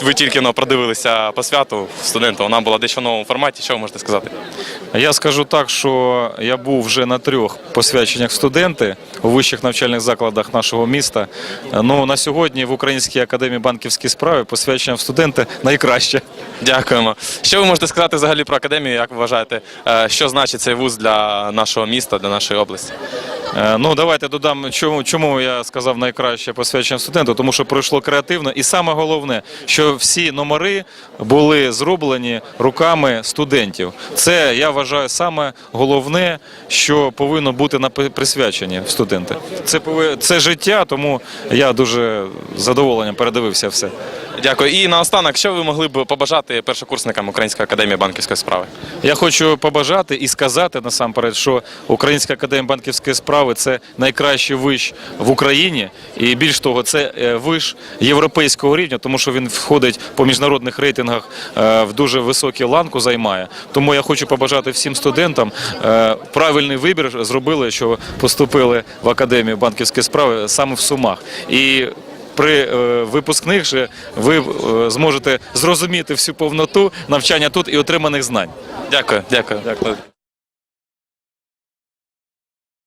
Ви тільки но продивилися по святу студенту. Вона була дещо в новому форматі. Що ви можете сказати? Я скажу так, що я був вже на трьох посвяченнях студенти у вищих навчальних закладах нашого міста. Ну на сьогодні в Українській академії банківської справи посвячення в студенти найкраще. Дякуємо. Що ви можете сказати взагалі про академію? Як ви вважаєте, е, що значить цей вуз для нашого міста, для нашої області? Е, Ну давайте додам, чому, чому я сказав найкраще посвячення студенту, тому що пройшло креативно, і саме головне, що всі номери були зроблені руками студентів. Це я вважаю саме головне, що повинно бути на присвяченні студенти. Це це життя, тому я дуже задоволенням передивився все. Дякую. І наостанок, що ви могли б побажати першокурсникам Української академії банківської справи? Я хочу побажати і сказати насамперед, що Українська академія банківської справи це найкращий виш в Україні, і більш того, це е, виш європейського рівня, тому що він входить по міжнародних рейтингах е, в дуже високу ланку займає. Тому я хочу побажати всім студентам е, правильний вибір зробили, що поступили в академію банківської справи саме в Сумах. І при е, випускних же ви е, зможете зрозуміти всю повноту навчання тут і отриманих знань. Дякую, дякую. Дякую.